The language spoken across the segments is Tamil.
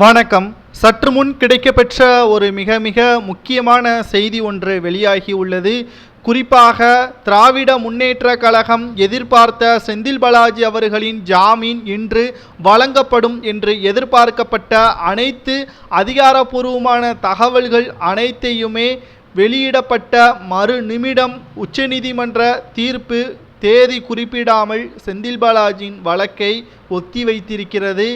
வணக்கம். சற்று முன் கிடைக்கப்பெற்ற ஒரு மிக மிக முக்கியமான செய்தி ஒன்று வெளியாகி உள்ளது. குறிப்பாக திராவிட முன்னேற்ற கழகம் எதிர்பார்த்த செந்தில் பாலாஜி அவர்களின் ஜாமீன் இன்று வழங்கப்படும் என்று எதிர்பார்க்கப்பட்ட அனைத்து அதிகாரப்பூர்வமான தகவல்கள் அனைத்தையுமே வெளியிடப்பட்ட மறு நிமிடம் உச்சநீதிமன்ற தீர்ப்பு தேதி குறிப்பிடாமல் செந்தில் பாலாஜியின் வழக்கை ஒத்திவைத்திருக்கிறது.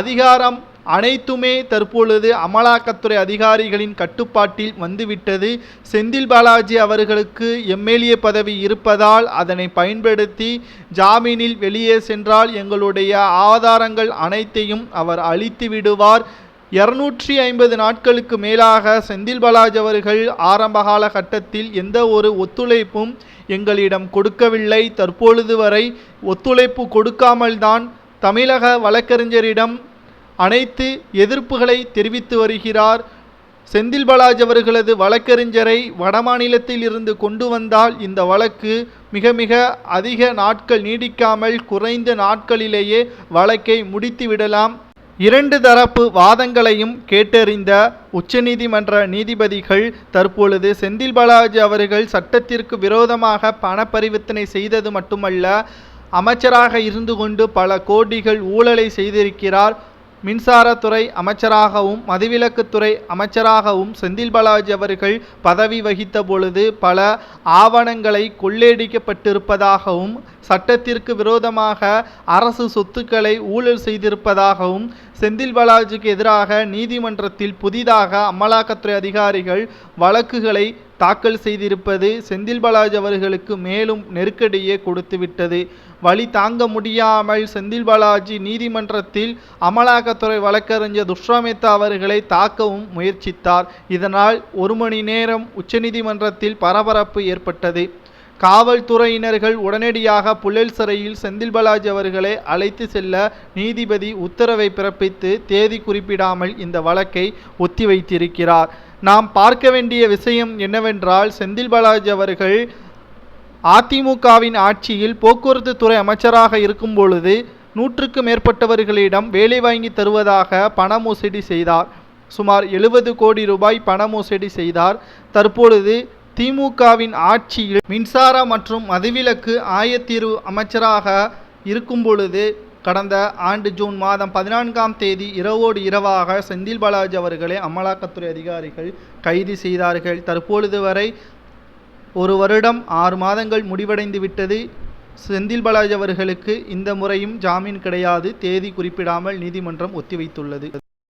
அதிகாரம் அனைத்துமே தற்பொழுது அமலாக்கத்துறை அதிகாரிகளின் கட்டுப்பாட்டில் வந்துவிட்டது. செந்தில் பாலாஜி அவர்களுக்கு எம்எல்ஏ பதவி இருப்பதால் அதனை பயன்படுத்தி ஜாமீனில் வெளியே சென்றால் எங்களுடைய ஆதாரங்கள் அனைத்தையும் அவர் அழித்து விடுவார். இருநூற்றி ஐம்பது நாட்களுக்கு மேலாக செந்தில் பாலாஜ் அவர்கள் ஆரம்பகால கட்டத்தில் எந்த ஒரு ஒத்துழைப்பும் எங்களிடம் கொடுக்கவில்லை. தற்பொழுது வரை ஒத்துழைப்பு கொடுக்காமல்தான் தமிழக வழக்கறிஞரிடம் அனைத்து எதிர்ப்புகளை தெரிவித்து வருகிறார். செந்தில் பாலாஜ் அவர்களது வழக்கறிஞரை வடமாநிலத்தில் இருந்து கொண்டு வந்தால் இந்த வழக்கு மிக மிக அதிக நாட்கள் நீடிக்காமல் குறைந்த நாட்களிலேயே வழக்கை முடித்து விடலாம். இரண்டு தரப்பு வாதங்களையும் கேட்டறிந்த உச்சநீதிமன்ற நீதிபதிகள் தற்பொழுது செந்தில் பாலாஜி அவர்கள் சட்டத்திற்கு விரோதமாக பண பரிவர்த்தனை செய்தது மட்டுமல்ல அமைச்சராக இருந்து கொண்டு பல கோடிகள் ஊழலை செய்திருக்கிறார். மின்சாரத்துறை அமைச்சராகவும் மதுவிலக்குத்துறை அமைச்சராகவும் செந்தில் பாலாஜி அவர்கள் பதவி வகித்த பொழுது பல ஆவணங்களை கொள்ளையடிக்கப்பட்டிருப்பதாகவும் சட்டத்திற்கு விரோதமாக அரசு சொத்துக்களை ஊழல் செய்திருப்பதாகவும் செந்தில் பாலாஜிக்கு எதிராக நீதிமன்றத்தில் புதிதாக அமலாக்கத்துறை அதிகாரிகள் வழக்குகளை தாக்கல் செய்திருப்பது செந்தில் பாலாஜி அவர்களுக்கு மேலும் நெருக்கடியை கொடுத்துவிட்டது. வழி தாங்க முடியாமல் செந்தில் பாலாஜி நீதிமன்றத்தில் அமலாக்கத்துறை வழக்கறிஞர் துஷ்ராமேத்தா அவர்களை தாக்கவும் முயற்சித்தார். இதனால் ஒரு மணி நேரம் உச்சநீதிமன்றத்தில் பரபரப்பு ஏற்பட்டது. காவல்துறையினர்கள் உடனடியாக புழல் சிறையில் செந்தில் பாலாஜி அவர்களை அழைத்து செல்ல நீதிபதி உத்தரவை பிறப்பித்து தேதி குறிப்பிடாமல் இந்த வழக்கை ஒத்திவைத்திருக்கிறார். நாம் பார்க்க வேண்டிய விஷயம் என்னவென்றால் செந்தில் பாலாஜி அவர்கள் அதிமுகவின் ஆட்சியில் போக்குவரத்து துறை அமைச்சராக இருக்கும் பொழுது நூற்றுக்கு மேற்பட்டவர்களிடம் வேலை வாங்கி தருவதாக பண மோசடி செய்தார். சுமார் எழுபது கோடி ரூபாய் பண மோசடி செய்தார். தற்பொழுது திமுகவின் ஆட்சியில் மின்சார மற்றும் மதுவிலக்கு ஆயத்தீர்வு அமைச்சராக இருக்கும் பொழுது கடந்த ஆண்டு ஜூன் மாதம் பதினான்காம் தேதி இரவோடு இரவாக செந்தில் பாலாஜி அவர்களை அமலாக்கத்துறை அதிகாரிகள் கைது செய்தார்கள். தற்பொழுது வரை ஒரு வருடம் ஆறு மாதங்கள் முடிவடைந்து விட்டது. செந்தில் பாலாஜி அவர்களுக்கு இந்த முறையும் ஜாமீன் கிடையாது. தேதி குறிப்பிடாமல் நீதிமன்றம் ஒத்திவைத்துள்ளது.